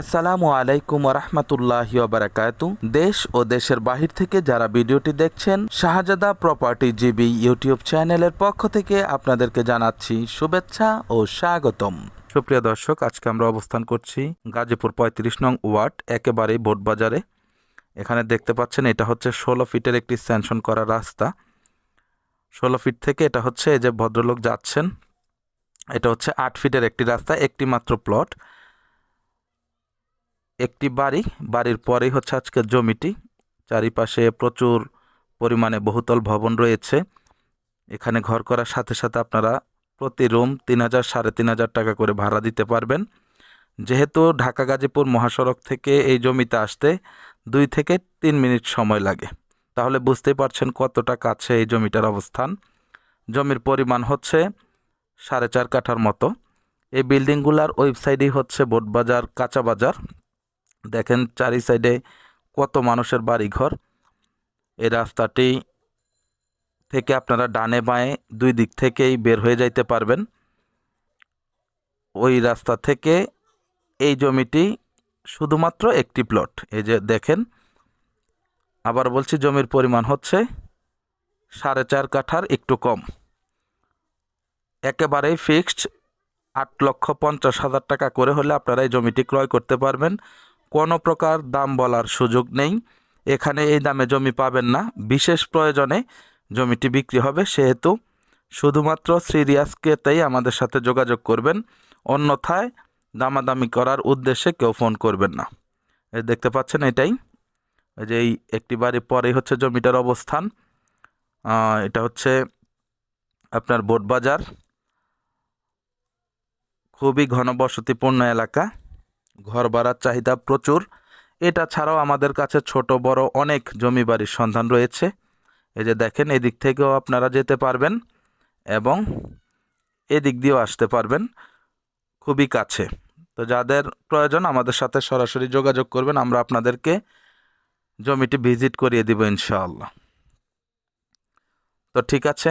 আসসালামু আলাইকুম রহমতুল্লাহ বারাকাতু দেশ ও দেশের বাহির থেকে যারা ভিডিওটি দেখছেন, শাহজাদা প্রপার্টি জিবি ইউটিউব চ্যানেলের পক্ষ থেকে আপনাদেরকে জানাচ্ছি শুভেচ্ছা ও স্বাগতম। সুপ্রিয় দর্শক, আজকে আমরা অবস্থান করছি গাজীপুর পঁয়ত্রিশ নং ওয়ার্ড, একেবারেই বোট বাজারে এখানে দেখতে পাচ্ছেন, এটা হচ্ছে ষোলো ফিটের একটি স্যাংশন করা রাস্তা। ষোলো ফিট থেকে এটা হচ্ছে এই যে ভদ্রলোক যাচ্ছেন, এটা হচ্ছে আট ফিটের একটি রাস্তা, একটি মাত্র প্লট। একটি বাড়ি, বাড়ির পরেই হচ্ছে আজকের জমিটি। চারিপাশে প্রচুর পরিমাণে বহুতল ভবন রয়েছে। এখানে ঘর করার সাথে সাথে আপনারা প্রতি রুম তিন হাজার, সাড়ে তিন হাজার টাকা করে ভাড়া দিতে পারবেন। যেহেতু ঢাকা গাজীপুর মহাসড়ক থেকে এই জমিতে আসতে দুই থেকে তিন মিনিট সময় লাগে। তাহলে বুঝতেই পারছেন কতটা কাছে এই জমিটার অবস্থান। জমির পরিমাণ হচ্ছে সাড়ে চার কাঠার মতো। এই বিল্ডিংগুলার ওয়েবসাইটই হচ্ছে বোটবাজার, কাঁচা বাজার। দেখেন চারি সাইডে কত মানুষের বাড়িঘর। এই রাস্তাটি থেকে আপনারা ডানে বাঁয়ে দুই দিক থেকেই বের হয়ে যাইতে পারবেন। ওই রাস্তা থেকে এই জমিটি শুধুমাত্র একটি প্লট। এই যে দেখেন, আবার বলছি জমির পরিমাণ হচ্ছে সাড়ে চার কাঠার একটু কম। একেবারেই ফিক্সড আট লক্ষ পঞ্চাশ হাজার টাকা করে হলে আপনারা এই জমিটি ক্রয় করতে পারবেন। কোনো প্রকার দাম বলার সুযোগ নেই। এখানে এই দামে জমি পাবেন না। বিশেষ প্রয়োজনে জমিটি বিক্রি হবে সেহেতু শুধুমাত্র সিরিয়াসকেতেই আমাদের সাথে যোগাযোগ করবেন। অন্যথায় দামাদামি করার উদ্দেশ্যে কেউ ফোন করবেন না। এই দেখতে পাচ্ছেন এটাই। যে এই একটি বাড়ি পরেই হচ্ছে জমিটার অবস্থান। এটা হচ্ছে আপনার বোটবাজার খুবই ঘনবসতিপূর্ণ এলাকা। ঘর ভাড়ার চাহিদা প্রচুর। এটা ছাড়াও আমাদের কাছে ছোট, বড় অনেক জমি বাড়ির সন্ধান রয়েছে। এই যে দেখেন, এদিক থেকেও আপনারা যেতে পারবেন এবং এদিক দিয়েও আসতে পারবেন খুবই কাছে। তো যাদের প্রয়োজন আমাদের সাথে সরাসরি যোগাযোগ করবেন, আমরা আপনাদেরকে জমিটি ভিজিট করিয়ে দিব ইনশাআল্লাহ। তো ঠিক আছে